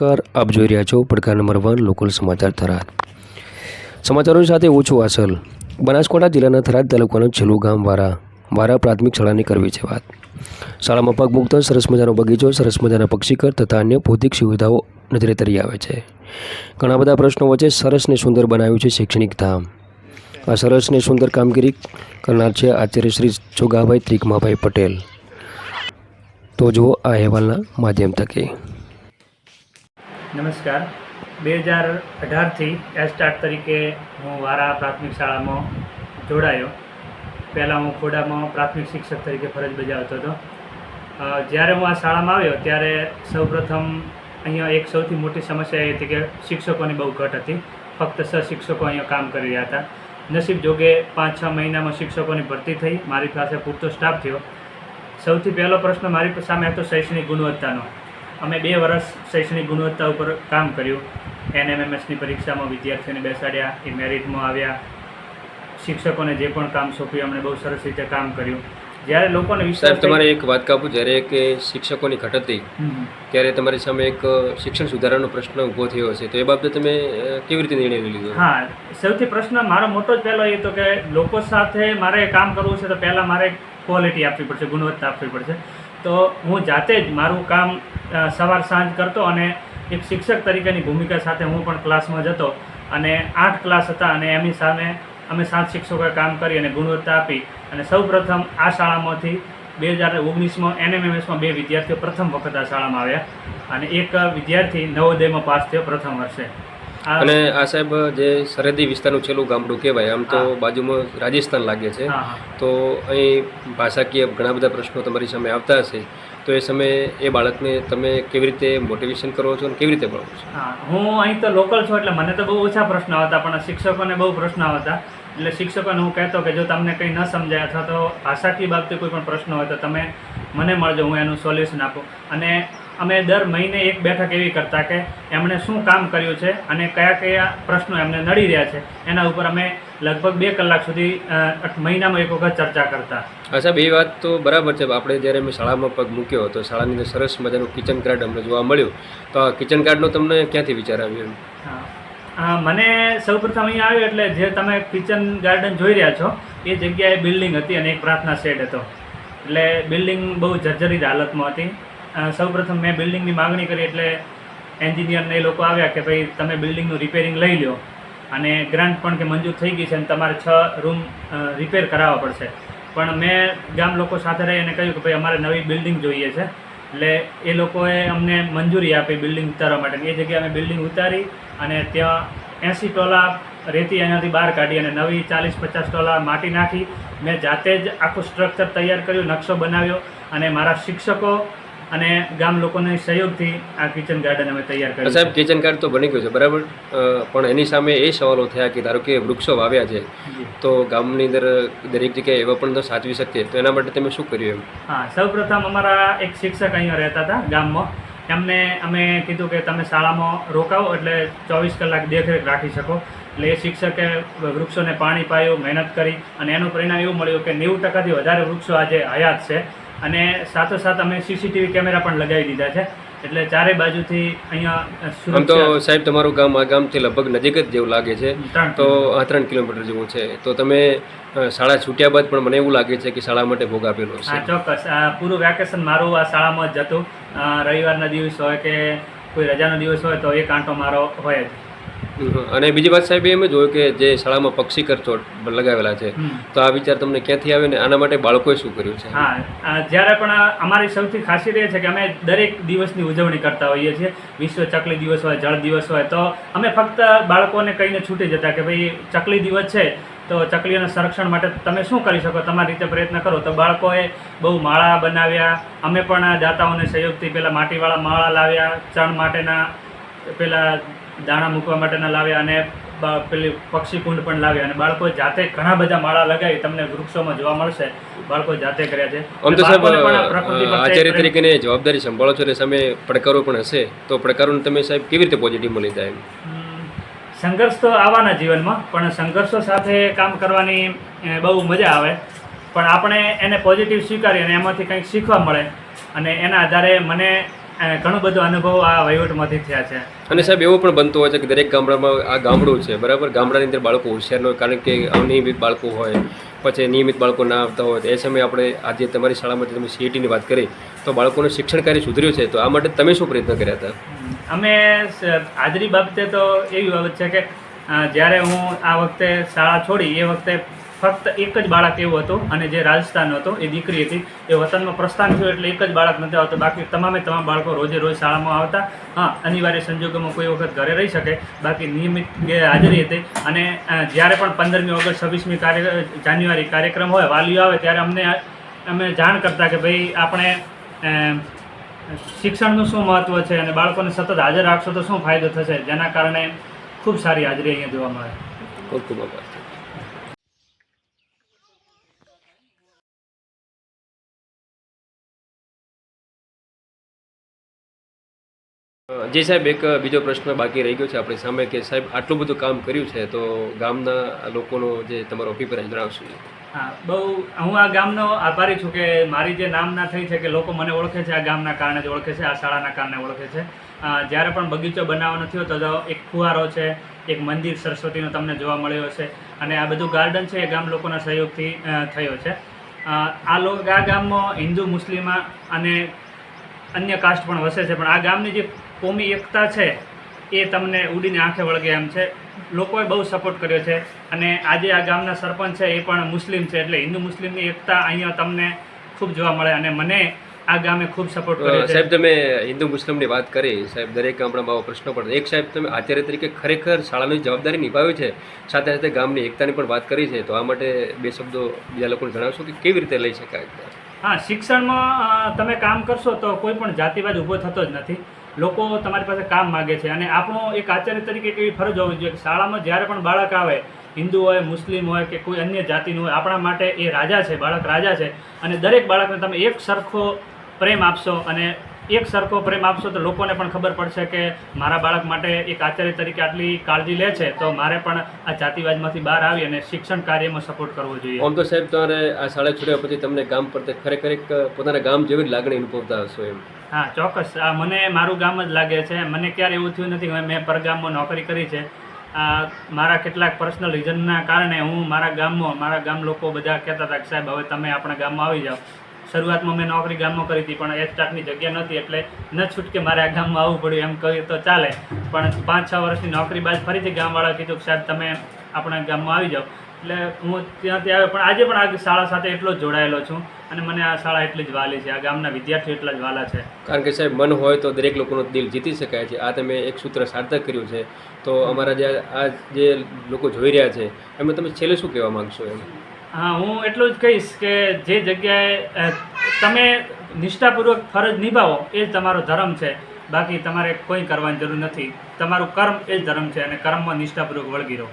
નમસ્કાર, આપ જોઈ રહ્યા છો પડકાર નંબર વન, લોકલ સમાચાર થરાદ. સમાચારોની સાથે ઓછું અસલ બનાસકાંઠા જિલ્લાના થરાદ તાલુકાનું છેલ્લું ગામ વારા. વારા પ્રાથમિક શાળાની કરવી છે વાત. શાળામાં પગ મૂકતા સરસ મજાનો બગીચો, સરસ મજાના પક્ષીકર તથા અન્ય ભૌતિક સુવિધાઓ નજરે તરી આવે છે. ઘણા બધા પ્રશ્નો વચ્ચે સરસ ને સુંદર બનાવ્યું છે શૈક્ષણિક ધામ. આ સરસ ને સુંદર કામગીરી કરનાર છે આચાર્ય શ્રી જોગાભાઈ ત્રિકમાભાઈ પટેલ. તો જુઓ આ અહેવાલના માધ્યમ થકી. નમસ્કાર. બે હજાર અઢારથી એસ્ટાર્ટ તરીકે હું વારા પ્રાથમિક શાળામાં જોડાયો. પહેલાં હું ખોડામાં પ્રાથમિક શિક્ષક તરીકે ફરજ બજાવતો હતો. જ્યારે હું આ શાળામાં આવ્યો, ત્યારે સૌપ્રથમ અહીંયા એક સૌથી મોટી સમસ્યા એ હતી કે શિક્ષકોની બહુ ઘટ હતી. ફક્ત સ શિક્ષકો અહીંયા કામ કરી રહ્યા હતા. નસીબ જોગે પાંચ છ મહિનામાં શિક્ષકોની ભરતી થઈ. મારી પાસે પૂરતો સ્ટાફ થયો. સૌથી પહેલો પ્રશ્ન મારી સામે હતો શૈક્ષણિક ગુણવત્તાનો. અમે બે વર્ષ શૈક્ષણિક ગુણવત્તા ઉપર કામ કર્યું. એનએમએમએસની પરીક્ષામાં વિદ્યાર્થીઓને બેસાડ્યા એ મેરિટમાં આવ્યા. શિક્ષકોને જે પણ કામ સોંપ્યું અમને બહુ સરસ રીતે કામ કર્યું. જ્યારે લોકોને વિશ્વાસ તમારે એક વાત કાપું જ્યારે કે શિક્ષકોની ઘટ હતી ત્યારે તમારી સામે એક શિક્ષણ સુધારાનો પ્રશ્ન ઊભો થયો હશે. તો એ બાબતે તમે કેવી રીતે નિર્ણય લીધો? હા સૌથી પ્રશ્ન મારો મોટો જ પહેલો એ તો કે લોકો સાથે મારે કામ કરવું છે તો પહેલાં મારે ક્વોલિટી આપવી પડશે ગુણવત્તા આપવી પડશે. તો હું જાતે જ મારું કામ સવાર સાંજ કરતો અને એક શિક્ષક તરીકેની ભૂમિકા સાથે હું પણ ક્લાસમાં જતો અને આઠ ક્લાસ હતા અને એમની સામે અમે સાત શિક્ષકોએ કામ કરી અને ગુણવત્તા આપી અને સૌ પ્રથમ આ શાળામાંથી બે હજાર ઓગણીસમાં એનએમએમએસમાં બે વિદ્યાર્થીઓ પ્રથમ વખત આ શાળામાં આવ્યા અને એક વિદ્યાર્થી નવોદયમાં પાસ થયો પ્રથમ વર્ષે. અને આ સાહેબ જે સરહદી વિસ્તારનું છેલ્લું ગામડું કહેવાય આમ તો બાજુમાં રાજસ્થાન લાગે છે. તો અહીં ભાષાકીય ઘણા બધા પ્રશ્નો તમારી સામે આવતા હશે. તો એ સમયે એ બાળકને તમે કેવી રીતે મોટિવેશન કરો છો અને કેવી રીતે ભણો છો? હું અહીં તો લોકલ છું એટલે મને તો બહુ ઓછા પ્રશ્ન આવતા પણ શિક્ષકોને બહુ પ્રશ્ન આવતા. એટલે શિક્ષકોને હું કહેતો કે જો તમને કંઈ ન સમજાય અથવા તો ભાષાકીય બાબતે કોઈ પણ પ્રશ્ન હોય તો તમે મને મળજો હું એનું સોલ્યુશન આપું. અને અમે દર મહિને એક બેઠક એવી કરતા કે એમણે શું કામ કર્યું છે અને કયા કયા પ્રશ્નો એમને નડી રહ્યા છે. એના ઉપર અમે લગભગ બે કલાક સુધી મહિનામાં એક વખત ચર્ચા કરતા. અચ્છા બે એ વાત તો બરાબર છે. આપણે જ્યારે મેં શાળામાં પગ મૂક્યો હતો શાળાની અંદર સરસ મજાનું કિચન કાર્ડ અમને જોવા મળ્યું. તો આ કિચન કાર્ડનો તમને ક્યાંથી વિચાર આવ્યો હા. મને સૌપ્રથમ અહીંયા આવ્યો એટલે જે તમે કિચન ગાર્ડન જોઈ રહ્યા છો એ જગ્યાએ બિલ્ડિંગ હતી અને એક પ્રાર્થના શેડ હતો. એટલે બિલ્ડિંગ બહુ જર્જરિત હાલતમાં હતી. સૌપ્રથમ મેં બિલ્ડિંગની માગણી કરી એટલે એન્જિનિયરને એ લોકો આવ્યા કે ભાઈ, તમે બિલ્ડિંગનું રિપેરિંગ લઈ લો અને ગ્રાન્ટ પણ કે મંજૂર થઈ ગઈ છે અને તમારે છ રૂમ રિપેર કરાવવા પડશે. પણ મેં ગામ લોકો સાથે રહી અને કહ્યું કે ભાઈ, અમારે નવી બિલ્ડિંગ જોઈએ છે. એટલે એ લોકોએ અમને મંજૂરી આપી બિલ્ડિંગ ઉતારવા માટે. એ જગ્યાએ અમે બિલ્ડિંગ ઉતારી અને ત્યાં એંસી ટોલા રેતી અહીંયાથી બહાર કાઢી અને નવી ચાલીસ પચાસ ટોલા માટી નાખી. મેં જાતે જ આખું સ્ટ્રક્ચર તૈયાર કર્યું, નકશો બનાવ્યો અને મારા શિક્ષકો અને ગામ લોકોના સહયોગથી આ કિચન ગાર્ડન અમે તૈયાર કર્યું સાહેબ કિચન ગાર્ડન તો બની ગયું છે બરાબર? પણ એની સામે એ સવાલો થયા કે ધારો કે વૃક્ષો વાવ્યા છે તો ગામની અંદર દરેક જગ્યાએ એવા પણ તો સાચવી શકીએ તો એના માટે તમે શું કર્યું એમ? હા સૌપ્રથમ અમારા એક શિક્ષક અહીંયા રહેતા હતા ગામમાં. એમને અમે કીધું કે તમે શાળામાં રોકાવો એટલે ચોવીસ કલાક દેખરેખ રાખી શકો. એટલે એ શિક્ષકે વૃક્ષોને પાણી પાયું મહેનત કરી અને એનું પરિણામ એવું મળ્યું કે નેવું ટકાથી વધારે વૃક્ષો આજે હયાત છે. અને સાથોસાથ અમે સીસીટીવી કેમેરા પણ લગાવી દીધા છે. એટલે ચારે બાજુથી અહીંયા આમ તો સાહેબ તમારું ગામ આ ગામથી લગભગ નજીક જ જેવું લાગે છે. ત્રણ તો આ ત્રણ કિલોમીટર જેવું છે. તો તમે શાળા છૂટ્યા બાદ પણ મને એવું લાગે છે કે શાળા માટે ભોગ આપેલો હા ચોક્કસ. આ પૂરું વેકેશન મારું આ શાળામાં જ જતું રવિવારના દિવસ હોય કે કોઈ રજાનો દિવસ હોય તો એક આંટો મારો હોય જ. અને બીજી વાત સાહેબ એમ જ હોય કે જે શાળામાં પક્ષી કરચોટ લગાવેલા છે તો આ વિચાર તમને ક્યાંથી આવ્યો ને આના માટે બાળકોએ શું કર્યું છે? હા જ્યારે પણ અમારી સૌથી ખાસિયત એ છે કે અમે દરેક દિવસની ઉજવણી કરતા હોઈએ છીએ. વિશ્વ ચકલી દિવસ હોય જળ દિવસ હોય તો અમે ફક્ત બાળકોને કહીને છૂટી જતા કે ભાઈ ચકલી દિવસ છે તો ચકલીઓના સંરક્ષણ માટે તમે શું કરી શકો? તમારી રીતે પ્રયત્ન કરો. તો બાળકોએ બહુ માળા બનાવ્યા. અમે પણ આ દાતાઓને સહયોગથી પહેલાં માટીવાળા માળા લાવ્યા ચણ માટેના પેલા દાણા મૂકવા માટેના લાવ્યા અને પેલી પક્ષી કુંડ પણ લાવ્યા અને બાળકો જાતે ઘણા બધા માળા લગાવી તમને વૃક્ષોમાં જોવા મળશે. બાળકો જાતે કર્યા છે. આમ તો સાહેબ આચાર્ય પ્રેમ- જવાબદારી સંભાળો છો અને સામે પડકારો પણ હશે તો પડકારોને તમે સાહેબ કેવી રીતે પોઝિટિવ મળી જાય સંઘર્ષ તો આવવાના જીવનમાં પણ સંઘર્ષો સાથે કામ કરવાની બહુ મજા આવે. પણ આપણે એને પોઝિટિવ સ્વીકારી અને એમાંથી કંઈક શીખવા મળે. અને એના આધારે મને ઘણો બધો અનુભવ આ વહીવટમાંથી થયા છે. અને સાહેબ એવું પણ બનતું હોય છે કે દરેક ગામડામાં આ ગામડું છે બરાબર? ગામડાની અંદર બાળકો હોશિયાર ન હોય કારણ કે અનિયમિત બાળકો હોય પછી નિયમિત બાળકો ના આવતા હોય. તો એ સમયે આપણે આજે તમારી શાળામાંથી તમે સીઈટીની વાત કરી તો બાળકોનું શિક્ષણ કાર્ય સુધર્યું છે. તો આ માટે તમે શું પ્રયત્ન કર્યા હતા? અમે હાજરી બાબતે તો એવી બાબત છે કે જ્યારે હું આ વખતે શાળા છોડી એ વખતે ફક્ત એક જ બાળક એવું હતું અને જે રાજસ્થાન હતો, એ દીકરી હતી. એ વતનમાં પ્રસ્થાન થયું એટલે એક જ બાળક નથી આવતો. બાકી તમામે તમામ બાળકો રોજે રોજ શાળામાં આવતા. હા, અનિવાર્ય સંજોગોમાં કોઈ વખત ઘરે રહી શકે. બાકી નિયમિત હાજરી હતી અને જ્યારે પણ પંદરમી ઓગસ્ટ, છવ્વીસમી કાર્ય, જાન્યુઆરી કાર્યક્રમ હોય, વાલીઓ આવે ત્યારે અમને, અમે જાણ કરતા કે ભાઈ આપણે શિક્ષણનું શું મહત્ત્વ છે અને બાળકોને સતત હાજર રાખશો તો શું ફાયદો થશે? જેના કારણે ખૂબ સારી હાજરી અહીંયા જોવા મળે. ખૂબ ખૂબ આભાર જી સાહેબ એક બીજો પ્રશ્ન બાકી રહી ગયો છે આપણી સામે કે સાહેબ આટલું બધું કામ કર્યું છે તો ગામના લોકોનો જે તમારો અભિપ્રાય જણાવશો. હા, બહુ હું આ ગામનો આભારી છું કે મારી જે નામના થઈ છે કે લોકો મને ઓળખે છે, આ ગામના કારણે જ ઓળખે છે, આ શાળાના કારણે ઓળખે છે. જ્યારે પણ બગીચો બનાવવાનો થયો તો એક ફુવારો છે, એક મંદિર સરસ્વતીનો તમને જોવા મળ્યો છે અને આ બધું ગાર્ડન છે, એ ગામ લોકોના સહયોગથી થયો છે. આ લોકો આ ગામમાં હિન્દુ, મુસ્લિમ અને અન્ય કાસ્ટ પણ વસે છે. પણ આ ગામની જે કોમી એકતા છે એ તમને ઉડીને આંખે વળગે એમ છે. લોકોએ બહુ સપોર્ટ કર્યો છે અને આજે આ ગામના સરપંચ છે એ પણ મુસ્લિમ છે એટલે હિન્દુ મુસ્લિમની એકતા અહીંયા તમને ખૂબ જોવા મળે અને મને આ ગામે ખૂબ સપોર્ટ કર્યો સાહેબ તમે હિન્દુ મુસ્લિમની વાત કરી સાહેબ દરેક ગામડામાં આવો પ્રશ્નો પડે એક સાહેબ તમે આચાર્ય તરીકે ખરેખર શાળાની જવાબદારી નિભાવી છે સાથે સાથે ગામની એકતાની પણ વાત કરી છે તો આ માટે બે શબ્દો બીજા લોકોને જણાવશો કે કેવી રીતે લઈ શકાય? હા શિક્ષણમાં તમે કામ કરશો તો કોઈ પણ જાતિવાદ ઊભો થતો જ નથી. લોકો તમારી પાસે કામ માગે છે. અને આપણો એક આચાર્ય તરીકે એવી ફરજ હોવી જોઈએ કે શાળામાં જ્યારે પણ બાળક આવે, હિન્દુ હોય, મુસ્લિમ હોય કે કોઈ અન્ય જાતિનું હોય, આપણા માટે એ રાજા છે, બાળક રાજા છે. અને દરેક બાળકને તમે એક સરખો પ્રેમ આપશો અને એક સરખો પ્રેમ આપશો તો લોકોને પણ ખબર પડશે કે મારા બાળક માટે એક આચાર્ય તરીકે આટલી કાળજી લે છે તો મારે પણ આ જાતિવાદમાંથી બહાર આવી અને શિક્ષણ કાર્યમાં સપોર્ટ કરવો જોઈએ. આમ તો સાહેબ તમારે આ શાળા છોડ્યા પછી તમને ગામ પ્રત્યે ખરેખર એક પોતાના ગામ જેવી લાગણી અનુભવતા હશો એમ. હા ચોક્કસ. આ મને મારું ગામ જ લાગે છે. મને ક્યારે એવું થયું નથી મેં પરગામમાં નોકરી કરી છે. મારા કેટલાક પર્સનલ રીઝનના કારણે હું મારા ગામમાં મારા ગામ લોકો બધા કહેતા હતા કે સાહેબ હવે તમે આપણા ગામમાં આવી જાઓ. શરૂઆતમાં મેં નોકરી ગામમાં કરી હતી, પણ એક સ્ટાફની જગ્યા નહોતી એટલે ન છૂટકે મારે આ ગામમાં આવવું પડ્યું. એમ કહ્યું તો ચાલે. પણ પાંચ છ વર્ષની નોકરી બાદ ફરીથી ગામવાળા કીધું સાહેબ, તમે આપણા ગામમાં આવી જાઓ. એટલે હું ત્યાંથી આવ્યો, પણ આજે પણ આ શાળા સાથે એટલો જોડાયેલો છું અને મને આ શાળા એટલી જ વાલી છે. આ ગામના વિદ્યાર્થીઓ એટલા જ વાલા છે. કારણ કે સાહેબ, મન હોય તો દરેક લોકોનું દિલ જીતી શકાય છે. આ તમે એક સૂત્ર સાર્થક કર્યું છે. તો અમારા જે આ જે લોકો જોઈ રહ્યા છે, એમાં તમે છેલ્લે શું કહેવા માંગશો એમ? હા, હું એટલું જ કહીશ કે જે જગ્યાએ તમે નિષ્ઠાપૂર્વક ફરજ નિભાવો, એ જ તમારો ધર્મ છે. બાકી તમારે કોઈ કરવાની જરૂર નથી. તમારું કર્મ એ જ ધર્મ છે અને કર્મમાં નિષ્ઠાપૂર્વક વળગી રહો.